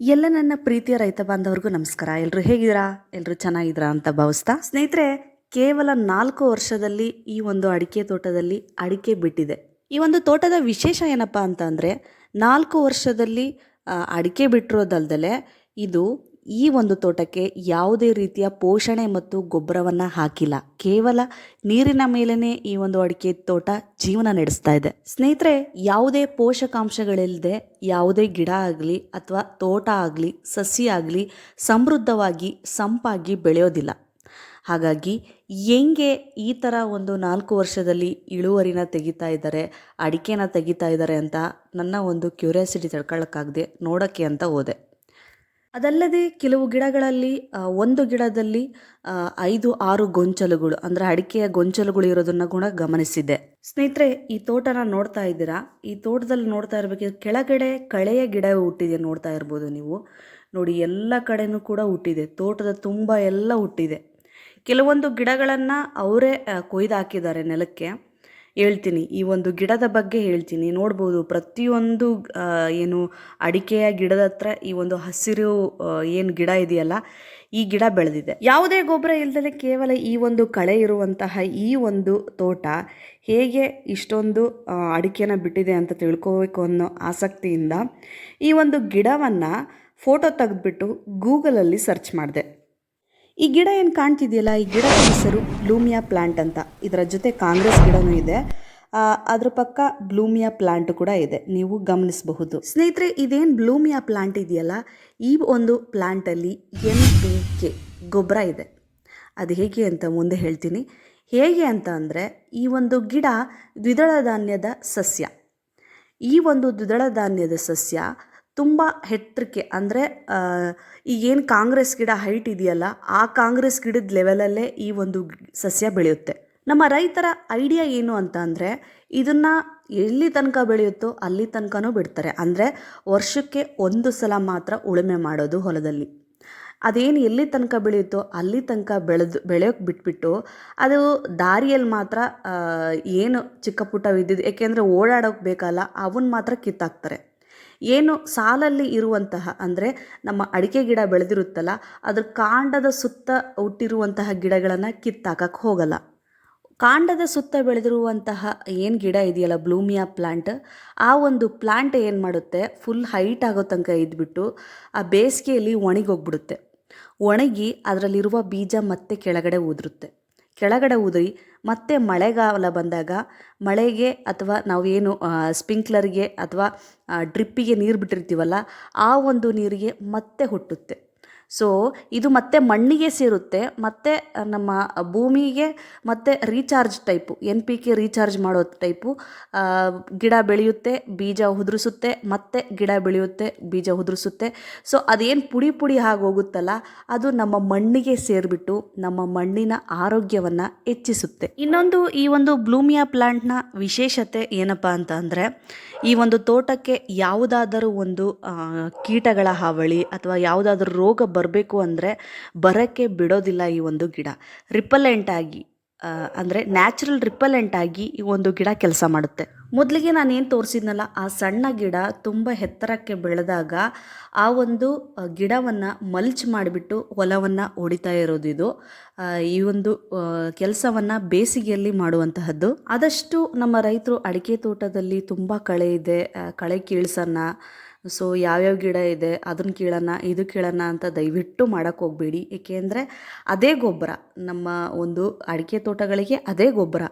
ಎಲ್ಲ ನನ್ನ ಪ್ರೀತಿಯ ರೈತ ಬಾಂಧವರಿಗೂ ನಮಸ್ಕಾರ. ಎಲ್ಲರೂ ಹೇಗಿದ್ದೀರಾ? ಎಲ್ಲರೂ ಚೆನ್ನಾಗಿದ್ದೀರಾ ಅಂತ ಭಾವಿಸ್ತಾ ಸ್ನೇಹಿತರೆ, ಕೇವಲ ನಾಲ್ಕು ವರ್ಷದಲ್ಲಿ ಈ ಒಂದು ಅಡಿಕೆ ತೋಟದಲ್ಲಿ ಅಡಿಕೆ ಬಿಟ್ಟಿದೆ. ಈ ಒಂದು ತೋಟದ ವಿಶೇಷ ಏನಪ್ಪ ಅಂತ ಅಂದರೆ ನಾಲ್ಕು ವರ್ಷದಲ್ಲಿ ಅಡಿಕೆ ಬಿಟ್ಟಿರೋದಲ್ದಲೆ ಇದು ಈ ಒಂದು ತೋಟಕ್ಕೆ ಯಾವುದೇ ರೀತಿಯ ಪೋಷಣೆ ಮತ್ತು ಗೊಬ್ಬರವನ್ನು ಹಾಕಿಲ್ಲ. ಕೇವಲ ನೀರಿನ ಮೇಲೇ ಈ ಒಂದು ಅಡಿಕೆ ತೋಟ ಜೀವನ ನಡೆಸ್ತಾ ಇದೆ. ಸ್ನೇಹಿತರೆ, ಯಾವುದೇ ಪೋಷಕಾಂಶಗಳಿಲ್ಲದೆ, ಯಾವುದೇ ಗಿಡ ಆಗಲಿ ಅಥವಾ ತೋಟ ಆಗಲಿ, ಸಸಿ ಆಗಲಿ ಸಮೃದ್ಧವಾಗಿ, ಸಂಪಾಗಿ ಬೆಳೆಯೋದಿಲ್ಲ. ಹಾಗಾಗಿ, ಹೆಂಗೆ ಈ ಥರ ಒಂದು ನಾಲ್ಕು ವರ್ಷದಲ್ಲಿ ಇಳುವರಿನ ತೆಗಿತಾ ಇದ್ದಾರೆ, ಅಡಿಕೆನ ತೆಗಿತಾ ಇದ್ದಾರೆ ಅಂತ ನನ್ನ ಒಂದು ಕ್ಯೂರಿಯಾಸಿಟಿ ತಡ್ಕೊಳ್ಳೋಕ್ಕಾಗದೆ ನೋಡೋಕ್ಕೆ ಅಂತ ಹೋದೆ. ಅದಲ್ಲದೆ ಕೆಲವು ಗಿಡಗಳಲ್ಲಿ ಒಂದು ಗಿಡದಲ್ಲಿ ಐದು, ಆರು ಗೊಂಚಲುಗಳು, ಅಂದರೆ ಅಡಿಕೆಯ ಗೊಂಚಲುಗಳು ಇರೋದನ್ನ ಕೂಡ ಗಮನಿಸಿದ್ದೆ. ಸ್ನೇಹಿತರೆ, ಈ ತೋಟನ ನೋಡ್ತಾ ಇದ್ದೀರಾ? ಈ ತೋಟದಲ್ಲಿ ನೋಡ್ತಾ ಇರಬೇಕು, ಕೆಳಗಡೆ ಕಳೆಯ ಗಿಡ ಹುಟ್ಟಿದೆ ನೋಡ್ತಾ ಇರ್ಬೋದು ನೀವು. ನೋಡಿ, ಎಲ್ಲ ಕಡೆನೂ ಕೂಡ ಹುಟ್ಟಿದೆ, ತೋಟದ ತುಂಬ ಎಲ್ಲ ಹುಟ್ಟಿದೆ. ಕೆಲವೊಂದು ಗಿಡಗಳನ್ನು ಅವರೇ ಕೊಯ್ದು ಹಾಕಿದ್ದಾರೆ ನೆಲಕ್ಕೆ. ಹೇಳ್ತೀನಿ. ಈ ಒಂದು ಗಿಡದ ಬಗ್ಗೆ ಹೇಳ್ತೀನಿ. ನೋಡ್ಬೋದು ಪ್ರತಿಯೊಂದು ಏನು ಅಡಿಕೆಯ ಗಿಡದ ಹತ್ರ ಈ ಒಂದು ಹಸಿರು ಏನು ಗಿಡ ಇದೆಯಲ್ಲ, ಈ ಗಿಡ ಬೆಳೆದಿದೆ. ಯಾವುದೇ ಗೊಬ್ಬರ ಇಲ್ದಲೆ ಕೇವಲ ಈ ಒಂದು ಕಳೆ ಇರುವಂತಹ ಈ ಒಂದು ತೋಟ ಹೇಗೆ ಇಷ್ಟೊಂದು ಅಡಿಕೆನ ಬಿಟ್ಟಿದೆ ಅಂತ ತಿಳ್ಕೋಬೇಕು ಅನ್ನೋ ಆಸಕ್ತಿಯಿಂದ ಈ ಒಂದು ಗಿಡವನ್ನು ಫೋಟೋ ತೆಗೆದ್ಬಿಟ್ಟು ಗೂಗಲಲ್ಲಿ ಸರ್ಚ್ ಮಾಡಿದೆ. ಈ ಗಿಡ ಏನು ಕಾಣ್ತಿದೆಯಲ್ಲ? ಈ ಗಿಡದ ಹೆಸರು ಬ್ಲೂಮಿಯಾ ಪ್ಲಾಂಟ್ ಅಂತ. ಇದರ ಜೊತೆ ಕಾಂಗ್ರೆಸ್ ಗಿಡನೂ ಇದೆ. ಅದರ ಪಕ್ಕ ಬ್ಲೂಮಿಯಾ ಪ್ಲಾಂಟ್ ಕೂಡ ಇದೆ. ನೀವು ಗಮನಿಸಬಹುದು. ಸ್ನೇಹಿತರೆ, ಇದೇನು ಬ್ಲೂಮಿಯಾ ಪ್ಲಾಂಟ್ ಇದೆಯಲ್ಲ? ಈ ಒಂದು ಪ್ಲಾಂಟಲ್ಲಿ ಎನ್ ಪಿ ಕೆ ಗೊಬ್ಬರ ಇದೆ. ಅದು ಹೇಗೆ ಅಂತ ಮುಂದೆ ಹೇಳ್ತೀನಿ. ಹೇಗೆ ಅಂತ ಅಂದರೆ, ಈ ಒಂದು ಗಿಡ ದ್ವಿದಳ ಧಾನ್ಯದ ಸಸ್ಯ. ಈ ಒಂದು ದ್ವಿದಳ ಧಾನ್ಯದ ಸಸ್ಯ ತುಂಬ ಎತ್ತರಕ್ಕೆ ಅಂದರೆ ಈಗೇನು ಕಾಂಗ್ರೆಸ್ ಗಿಡ ಹೈಟ್ ಇದೆಯಲ್ಲ, ಆ ಕಾಂಗ್ರೆಸ್ ಗಿಡದ ಲೆವೆಲಲ್ಲೇ ಈ ಒಂದು ಸಸ್ಯ ಬೆಳೆಯುತ್ತೆ. ನಮ್ಮ ರೈತರ ಐಡಿಯಾ ಏನು ಅಂತ ಅಂದರೆ, ಇದನ್ನು ಎಲ್ಲಿ ತನಕ ಬೆಳೆಯುತ್ತೋ ಅಲ್ಲಿ ತನಕನೂ ಬಿಡ್ತಾರೆ. ಅಂದರೆ, ವರ್ಷಕ್ಕೆ ಒಂದು ಸಲ ಮಾತ್ರ ಉಳುಮೆ ಮಾಡೋದು ಹೊಲದಲ್ಲಿ. ಅದೇನು ಎಲ್ಲಿ ತನಕ ಬೆಳೆಯುತ್ತೋ ಅಲ್ಲಿ ತನಕ ಬೆಳೆದು, ಬೆಳೆಯೋಕೆ ಬಿಟ್ಬಿಟ್ಟು, ಅದು ದಾರಿಯಲ್ಲಿ ಮಾತ್ರ ಏನು ಚಿಕ್ಕ ಪುಟ್ಟ ವಿದ್ಯುತ್, ಏಕೆಂದರೆ ಓಡಾಡೋಕೆ ಬೇಕಲ್ಲ ಅವನ್ನ ಮಾತ್ರ ಕಿತ್ತಾಕ್ತಾರೆ. ಏನು ಸಾಲಲ್ಲಿ ಇರುವಂತಹ ಅಂದರೆ ನಮ್ಮ ಅಡಿಕೆ ಗಿಡ ಬೆಳೆದಿರುತ್ತಲ್ಲ, ಅದ್ರ ಕಾಂಡದ ಸುತ್ತ ಹುಟ್ಟಿರುವಂತಹ ಗಿಡಗಳನ್ನು ಕಿತ್ತಾಕಕ್ಕೆ ಹೋಗಲ್ಲ. ಕಾಂಡದ ಸುತ್ತ ಬೆಳೆದಿರುವಂತಹ ಏನು ಗಿಡ ಇದೆಯಲ್ಲ, ಬ್ಲೂಮಿಯಾ ಪ್ಲಾಂಟ್, ಆ ಒಂದು ಪ್ಲಾಂಟ್ ಏನು ಮಾಡುತ್ತೆ, ಫುಲ್ ಹೈಟ್ ಆಗೋ ತನಕ ಇದ್ಬಿಟ್ಟು ಆ ಬೇಸಿಗೆಯಲ್ಲಿ ಒಣಗೋಗ್ಬಿಡುತ್ತೆ ಒಣಗಿ ಅದರಲ್ಲಿರುವ ಬೀಜ ಮತ್ತೆ ಕೆಳಗಡೆ ಉದುರುತ್ತೆ. ಕೆಳಗಡೆ ಉದುರಿ, ಮತ್ತೆ ಮಳೆಗಾಲ ಬಂದಾಗ ಮಳೆಗೆ ಅಥವಾ ನಾವೇನು ಸ್ಪಿಂಕ್ಲರ್ಗೆ ಅಥವಾ ಡ್ರಿಪ್ಪಿಗೆ ನೀರು ಬಿಟ್ಟಿರ್ತೀವಲ್ಲ, ಆ ಒಂದು ನೀರಿಗೆ ಮತ್ತೆ ಹುಟ್ಟುತ್ತೆ. ಸೊ ಇದು ಮತ್ತೆ ಮಣ್ಣಿಗೆ ಸೇರುತ್ತೆ, ಮತ್ತೆ ನಮ್ಮ ಭೂಮಿಗೆ ಮತ್ತೆ recharge type N P K recharge ಮಾಡೋ ಟೈಪು ಗಿಡ ಬೆಳೆಯುತ್ತೆ, ಬೀಜ ಉದುರಿಸುತ್ತೆ, ಮತ್ತೆ ಗಿಡ ಬೆಳೆಯುತ್ತೆ, ಬೀಜ ಉದುರಿಸುತ್ತೆ. ಸೊ ಅದೇನು ಪುಡಿ ಪುಡಿ ಹೋಗುತ್ತಲ್ಲ, ಅದು ನಮ್ಮ ಮಣ್ಣಿಗೆ ಸೇರಿಬಿಟ್ಟು ನಮ್ಮ ಮಣ್ಣಿನ ಆರೋಗ್ಯವನ್ನು ಹೆಚ್ಚಿಸುತ್ತೆ. ಇನ್ನೊಂದು ಈ ಒಂದು ಬ್ಲೂಮಿಯಾ ಪ್ಲಾಂಟ್ನ ವಿಶೇಷತೆ ಏನಪ್ಪ ಅಂತ ಈ ಒಂದು ತೋಟಕ್ಕೆ ಯಾವುದಾದರೂ ಒಂದು ಕೀಟಗಳ ಹಾವಳಿ ಅಥವಾ ಯಾವುದಾದ್ರೂ ರೋಗ ಬರಬೇಕು ಅಂದರೆ ಬರೋಕ್ಕೆ ಬಿಡೋದಿಲ್ಲ ಈ ಒಂದು ಗಿಡ. ರಿಪಲೆಂಟ್ ಆಗಿ ಅಂದರೆ ನ್ಯಾಚುರಲ್ ರಿಪಲೆಂಟ್ ಆಗಿ ಈ ಒಂದು ಗಿಡ ಕೆಲಸ ಮಾಡುತ್ತೆ. ಮೊದಲಿಗೆ ನಾನೇನು ತೋರಿಸಿದ್ನಲ್ಲ, ಆ ಸಣ್ಣ ಗಿಡ ತುಂಬ ಎತ್ತರಕ್ಕೆ ಬೆಳೆದಾಗ ಆ ಒಂದು ಗಿಡವನ್ನು ಮಲ್ಚ್ ಮಾಡಿಬಿಟ್ಟು ಹೊಲವನ್ನು ಹೊಡಿತಾ ಇರೋದು ಇದು. ಈ ಒಂದು ಕೆಲಸವನ್ನು ಬೇಸಿಗೆಯಲ್ಲಿ ಮಾಡುವಂತಹದ್ದು. ಆದಷ್ಟು ನಮ್ಮ ರೈತರು ಅಡಿಕೆ ತೋಟದಲ್ಲಿ ತುಂಬ ಕಳೆ ಇದೆ ಕಳೆ ಕೀಳ್ಸೋಣ ಸೊ ಯಾವ್ಯಾವ ಗಿಡ ಇದೆ ಅದನ್ನು ಕೀಳೋಣ, ಇದು ಕೀಳೋಣ ಅಂತ ದಯವಿಟ್ಟು ಮಾಡೋಕ್ಕೆ ಹೋಗಬೇಡಿ. ಏಕೆಂದರೆ ಅದೇ ಗೊಬ್ಬರ, ನಮ್ಮ ಒಂದು ಅಡಿಕೆ ತೋಟಗಳಿಗೆ ಅದೇ ಗೊಬ್ಬರ.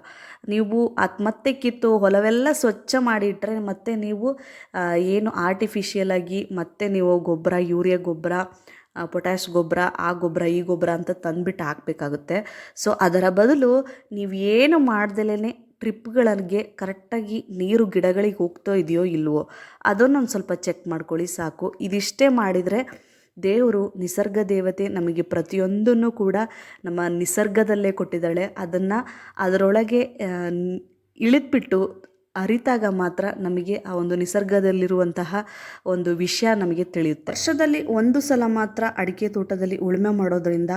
ನೀವು ಅದು ಮತ್ತೆ ಕಿತ್ತು ಹೊಲವೆಲ್ಲ ಸ್ವಚ್ಛ ಮಾಡಿಟ್ಟರೆ ಮತ್ತೆ ನೀವು ಏನು ಆರ್ಟಿಫಿಷಿಯಲ್ ಆಗಿ ಮತ್ತೆ ನೀವು ಗೊಬ್ಬರ, ಯೂರಿಯಾ ಗೊಬ್ಬರ ಪೊಟ್ಯಾಶ್ ಗೊಬ್ಬರ, ಆ ಗೊಬ್ಬರ, ಈ ಗೊಬ್ಬರ ಅಂತ ತಂದುಬಿಟ್ಟು ಹಾಕಬೇಕಾಗುತ್ತೆ. ಸೊ ಅದರ ಬದಲು ನೀವು ಏನು ಮಾಡ್ದಲೇ ಟ್ರಿಪ್ಗಳಿಗೆ ಕರೆಕ್ಟಾಗಿ ನೀರು ಗಿಡಗಳಿಗೆ ಹೋಗ್ತಾ ಇದೆಯೋ ಇಲ್ವೋ ಅದನ್ನೊಂದು ಸ್ವಲ್ಪ ಚೆಕ್ ಮಾಡ್ಕೊಳ್ಳಿ ಸಾಕು. ಇದಿಷ್ಟೇ ಮಾಡಿದರೆ ದೇವರು ನಿಸರ್ಗ ದೇವತೆ ನಮಗೆ ಪ್ರತಿಯೊಂದನ್ನು ಕೂಡ ನಮ್ಮ ನಿಸರ್ಗದಲ್ಲೇ ಕೊಟ್ಟಿದ್ದಾಳೆ. ಅದನ್ನು ಅದರೊಳಗೆ ಇಳಿದ್ಬಿಟ್ಟು ಅರಿತಾಗ ಮಾತ್ರ ನಮಗೆ ಆ ಒಂದು ನಿಸರ್ಗದಲ್ಲಿರುವಂತಹ ಒಂದು ವಿಷಯ ನಮಗೆ ತಿಳಿಯುತ್ತೆ. ವರ್ಷದಲ್ಲಿ ಒಂದು ಸಲ ಮಾತ್ರ ಅಡಿಕೆ ತೋಟದಲ್ಲಿ ಉಳುಮೆ ಮಾಡೋದರಿಂದ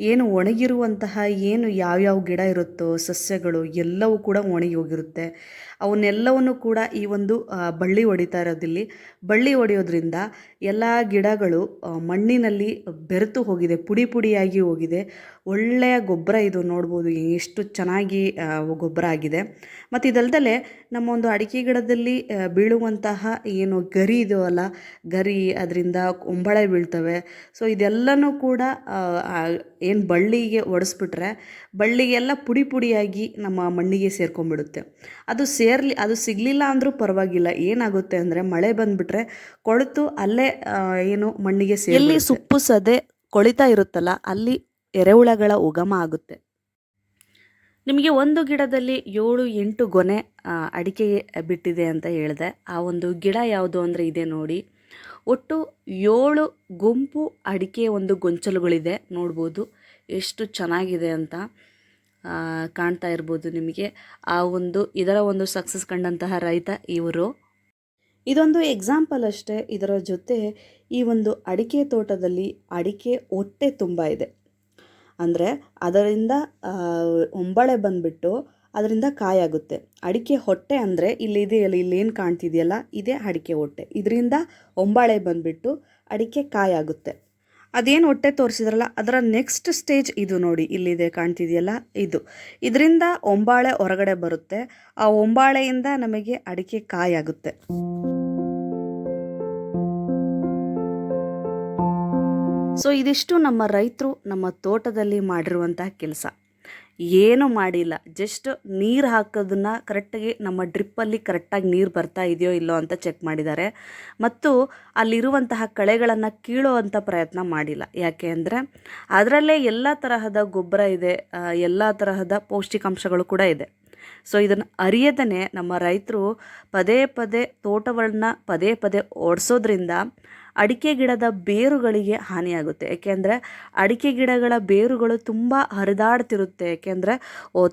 ಏನು ಒಣಗಿರುವಂತಹ, ಏನು ಯಾವ್ಯಾವ ಗಿಡ ಇರುತ್ತೋ, ಸಸ್ಯಗಳು ಎಲ್ಲವೂ ಕೂಡ ಒಣಗಿ ಹೋಗಿರುತ್ತೆ. ಅವನ್ನೆಲ್ಲವನ್ನು ಕೂಡ ಈ ಒಂದು ಬಳ್ಳಿ ಹೊಡಿತಾ ಇರೋದಿಲ್ಲಿ ಬಳ್ಳಿ ಹೊಡೆಯೋದ್ರಿಂದ ಎಲ್ಲ ಗಿಡಗಳು ಮಣ್ಣಿನಲ್ಲಿ ಬೆರೆತು ಹೋಗಿದೆ, ಪುಡಿ ಪುಡಿಯಾಗಿ ಹೋಗಿದೆ. ಒಳ್ಳೆಯ ಗೊಬ್ಬರ ಇದು ನೋಡ್ಬೋದು, ಎಷ್ಟು ಚೆನ್ನಾಗಿ ಗೊಬ್ಬರ ಆಗಿದೆ. ಮತ್ತು ಇದಲ್ದಲೆ ನಮ್ಮ ಒಂದು ಅಡಿಕೆ ಗಿಡದಲ್ಲಿ ಬೀಳುವಂತಹ ಏನು ಗರಿ ಇದೆಯಲ್ಲ ಗರಿ ಅದರಿಂದ ಕುಂಬಳೆ ಬೀಳ್ತವೆ. ಸೊ, ಇದೆಲ್ಲನೂ ಕೂಡ ಏನು ಬಳ್ಳಿಗೆ ಒಡಿಸ್ಬಿಟ್ರೆ, ಬಳ್ಳಿಗೆಲ್ಲ ಪುಡಿ ಪುಡಿಯಾಗಿ ನಮ್ಮ ಮಣ್ಣಿಗೆ ಸೇರ್ಕೊಂಡ್ಬಿಡುತ್ತೆ. ಅದು ಸೇರ್ಲಿ ಅದು ಸಿಗಲಿಲ್ಲ ಅಂದರೂ ಪರವಾಗಿಲ್ಲ. ಏನಾಗುತ್ತೆ ಅಂದರೆ ಮಳೆ ಬಂದುಬಿಟ್ರೆ ಕೊಳೆತು ಅಲ್ಲೇ ಏನು ಮಣ್ಣಿಗೆ ಸೇರಿ ಎಲ್ಲಿ ಸುಪ್ಪು ಸದೆ ಕೊಳಿತಾ ಇರುತ್ತಲ್ಲ, ಅಲ್ಲಿ ಎರೆಹುಳಗಳ ಉಗಮ ಆಗುತ್ತೆ. ನಿಮಗೆ ಒಂದು ಗಿಡದಲ್ಲಿ ಏಳು, ಎಂಟು ಗೊನೆ ಅಡಿಕೆ ಬಿಟ್ಟಿದೆ ಅಂತ ಹೇಳಿದೆ. ಆ ಒಂದು ಗಿಡ ಯಾವುದು ಅಂದರೆ ಇದೆ ನೋಡಿ. ಒಟ್ಟು ಏಳು ಗುಂಪು ಅಡಿಕೆ ಒಂದು ಗೊಂಚಲುಗಳಿದೆ. ನೋಡ್ಬೋದು ಎಷ್ಟು ಚೆನ್ನಾಗಿದೆ ಅಂತ. ಕಾಣ್ತಾ ಇರ್ಬೋದು ನಿಮಗೆ. ಆ ಒಂದು, ಇದರ ಒಂದು ಸಕ್ಸಸ್ ಕಂಡಂತಹ ರೈತ ಇವರು. ಇದೊಂದು ಎಕ್ಸಾಂಪಲ್ ಅಷ್ಟೇ. ಇದರ ಜೊತೆ ಈ ಒಂದು ಅಡಿಕೆ ತೋಟದಲ್ಲಿ ಅಡಿಕೆ ಹೊಟ್ಟೆ ತುಂಬ ಇದೆ. ಅಂದರೆ ಅದರಿಂದ ಒಂಬಳೆ ಬಂದುಬಿಟ್ಟು ಅದರಿಂದ ಕಾಯಾಗುತ್ತೆ ಅಡಿಕೆ ಹೊಟ್ಟೆ ಅಂದರೆ ಇಲ್ಲಿ ಇದೆಯಲ್ಲ ಇಲ್ಲಿ ಏನು ಕಾಣ್ತಿದೆಯಲ್ಲ, ಇದೇ ಅಡಿಕೆ ಹೊಟ್ಟೆ. ಇದರಿಂದ ಒಂಬಾಳೆ ಬಂದುಬಿಟ್ಟು ಅಡಿಕೆ ಕಾಯಾಗುತ್ತೆ ಅದೇನು ಹೊಟ್ಟೆ ತೋರಿಸಿದ್ರಲ್ಲ, ಅದರ ನೆಕ್ಸ್ಟ್ ಸ್ಟೇಜ್ ಇದು ನೋಡಿ, ಇಲ್ಲಿದೆ ಕಾಣ್ತಿದೆಯಲ್ಲ, ಇದು. ಇದರಿಂದ ಒಂಬಾಳೆ ಹೊರಗಡೆ ಬರುತ್ತೆ. ಆ ಒಂಬಾಳೆಯಿಂದ ನಮಗೆ ಅಡಿಕೆ ಕಾಯಾಗುತ್ತೆ. ಸೊ ಇದಿಷ್ಟು ನಮ್ಮ ರೈತರು ನಮ್ಮ ತೋಟದಲ್ಲಿ ಮಾಡಿರುವಂತಹ ಕೆಲಸ. ಏನೂ ಮಾಡಿಲ್ಲ. ಜಸ್ಟ್ ನೀರು ಹಾಕೋದನ್ನ ಕರೆಕ್ಟಾಗಿ ನಮ್ಮ ಡ್ರಿಪ್ಪಲ್ಲಿ ಕರೆಕ್ಟಾಗಿ ನೀರು ಬರ್ತಾ ಇದೆಯೋ ಇಲ್ಲೋ ಅಂತ ಚೆಕ್ ಮಾಡಿದ್ದಾರೆ. ಮತ್ತು ಅಲ್ಲಿರುವಂತಹ ಕಳೆಗಳನ್ನು ಕೀಳುವಂಥ ಪ್ರಯತ್ನ ಮಾಡಿಲ್ಲ. ಯಾಕೆ ಅಂದರೆ ಅದರಲ್ಲೇ ಎಲ್ಲ ತರಹದ ಗೊಬ್ಬರ ಇದೆ ಎಲ್ಲ ತರಹದ ಪೌಷ್ಟಿಕಾಂಶಗಳು ಕೂಡ ಇದೆ. ಸೊ ಇದನ್ನು ಅರಿಯದೇ ನಮ್ಮ ರೈತರು ಪದೇ ಪದೇ ತೋಟಗಳನ್ನ ಪದೇ ಪದೇ ಓಡಿಸೋದ್ರಿಂದ ಅಡಿಕೆ ಗಿಡದ ಬೇರುಗಳಿಗೆ ಹಾನಿಯಾಗುತ್ತೆ. ಏಕೆಂದರೆ ಅಡಿಕೆ ಗಿಡಗಳ ಬೇರುಗಳು ತುಂಬ ಹರಿದಾಡ್ತಿರುತ್ತೆ. ಏಕೆಂದರೆ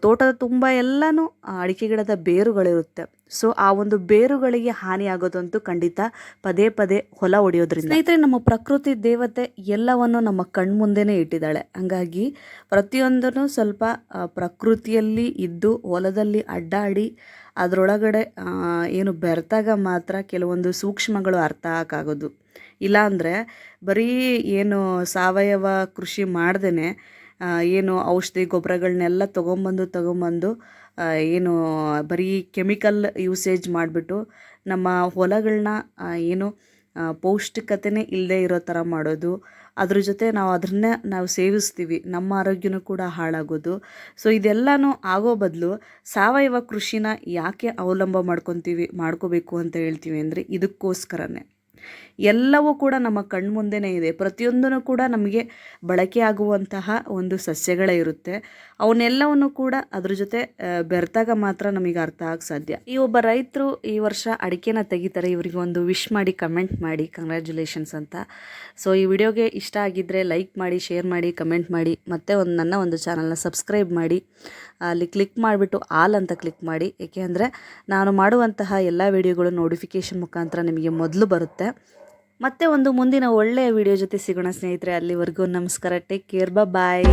ತೋಟದ ತುಂಬ ಎಲ್ಲನೂ ಅಡಿಕೆ ಗಿಡದ ಬೇರುಗಳಿರುತ್ತೆ. ಸೊ, ಆ ಒಂದು ಬೇರುಗಳಿಗೆ ಹಾನಿಯಾಗೋದಂತೂ ಖಂಡಿತ ಪದೇ ಪದೇ ಹೊಲ ಹೊಡೆಯೋದ್ರಿಂದ ಸ್ನೇಹಿತರೆ, ನಮ್ಮ ಪ್ರಕೃತಿ ದೇವತೆ ಎಲ್ಲವನ್ನು ನಮ್ಮ ಕಣ್ಮುಂದೆನೇ ಇಟ್ಟಿದ್ದಾಳೆ. ಹಂಗಾಗಿ ಪ್ರತಿಯೊಂದನ್ನು ಸ್ವಲ್ಪ ಪ್ರಕೃತಿಯಲ್ಲಿ ಇದ್ದು ಹೊಲದಲ್ಲಿ ಅಡ್ಡಾಡಿ ಅದರೊಳಗಡೆ ಏನು ಬೆರೆತಾಗ ಮಾತ್ರ ಕೆಲವೊಂದು ಸೂಕ್ಷ್ಮಗಳು ಅರ್ಥ ಆಗೋದು ಇಲ್ಲಾಂದರೆ ಬರೀ ಏನು ಸಾವಯವ ಕೃಷಿ ಮಾಡ್ದೇ ಏನು ಔಷಧಿ ಗೊಬ್ಬರಗಳನ್ನೆಲ್ಲ ತೊಗೊಂಬಂದು ತೊಗೊಂಬಂದು ಏನು ಬರೀ ಕೆಮಿಕಲ್ ಯೂಸೇಜ್ ಮಾಡಿಬಿಟ್ಟು ನಮ್ಮ ಹೊಲಗಳನ್ನ ಏನು ಪೌಷ್ಟಿಕತೆನೇ ಇಲ್ಲದೆ ಇರೋ ಥರ ಮಾಡೋದು. ಅದ್ರ ಜೊತೆ ನಾವು ಅದನ್ನೇ ನಾವು ಸೇವಿಸ್ತೀವಿ. ನಮ್ಮ ಆರೋಗ್ಯನೂ ಕೂಡ ಹಾಳಾಗೋದು. ಸೊ, ಇದೆಲ್ಲನೂ ಆಗೋ ಬದಲು ಸಾವಯವ ಕೃಷಿನ ಯಾಕೆ ಅವಲಂಬ ಮಾಡ್ಕೊತೀವಿ, ಮಾಡ್ಕೋಬೇಕು ಅಂತ ಹೇಳ್ತೀವಿ ಅಂದರೆ ಇದಕ್ಕೋಸ್ಕರನೇ. ಎಲ್ಲವೂ ಕೂಡ ನಮ್ಮ ಕಣ್ಮುಂದೆನೇ ಇದೆ. ಪ್ರತಿಯೊಂದನ್ನು ಕೂಡ ನಮಗೆ ಬಳಕೆ ಆಗುವಂತಹ ಒಂದು ಸಸ್ಯಗಳೇ ಇರುತ್ತೆ. ಅವನ್ನೆಲ್ಲವನ್ನು ಕೂಡ ಅದ್ರ ಜೊತೆ ಬೆರೆತಾಗ ಮಾತ್ರ ನಮಗೆ ಅರ್ಥ ಆಗ ಸಾಧ್ಯ. ಈ ಒಬ್ಬ ರೈತರು ಈ ವರ್ಷ ಅಡಿಕೆನ ತೆಗಿತಾರೆ, ಇವರಿಗೆ ಒಂದು ವಿಶ್ ಮಾಡಿ ಕಮೆಂಟ್ ಮಾಡಿ ಕಂಗ್ರ್ಯಾಚುಲೇಷನ್ಸ್ ಅಂತ. ಸೊ ಈ ವಿಡಿಯೋಗೆ ಇಷ್ಟ ಆಗಿದ್ದರೆ ಲೈಕ್ ಮಾಡಿ ಶೇರ್ ಮಾಡಿ ಕಮೆಂಟ್ ಮಾಡಿ, ಮತ್ತೆ ಒಂದು ನನ್ನ ಒಂದು ಚಾನಲ್ನ ಸಬ್ಸ್ಕ್ರೈಬ್ ಮಾಡಿ. ಅಲ್ಲಿ ಕ್ಲಿಕ್ ಮಾಡಿಬಿಟ್ಟು ಆಲ್ ಅಂತ ಕ್ಲಿಕ್ ಮಾಡಿ. ಏಕೆ ಅಂದರೆ ನಾನು ಮಾಡುವಂತಹ ಎಲ್ಲ ವಿಡಿಯೋಗಳು ನೋಟಿಫಿಕೇಷನ್ ಮುಖಾಂತರ ನಿಮಗೆ ಮೊದಲು ಬರುತ್ತೆ. ಮತ್ತೆ ಒಂದು ಮುಂದಿನ ಒಳ್ಳೆಯ ವಿಡಿಯೋ ಜೊತೆ ಸಿಗೋಣ ಸ್ನೇಹಿತರೆ. ಅಲ್ಲಿವರೆಗೂ ನಮಸ್ಕಾರ. Take care bye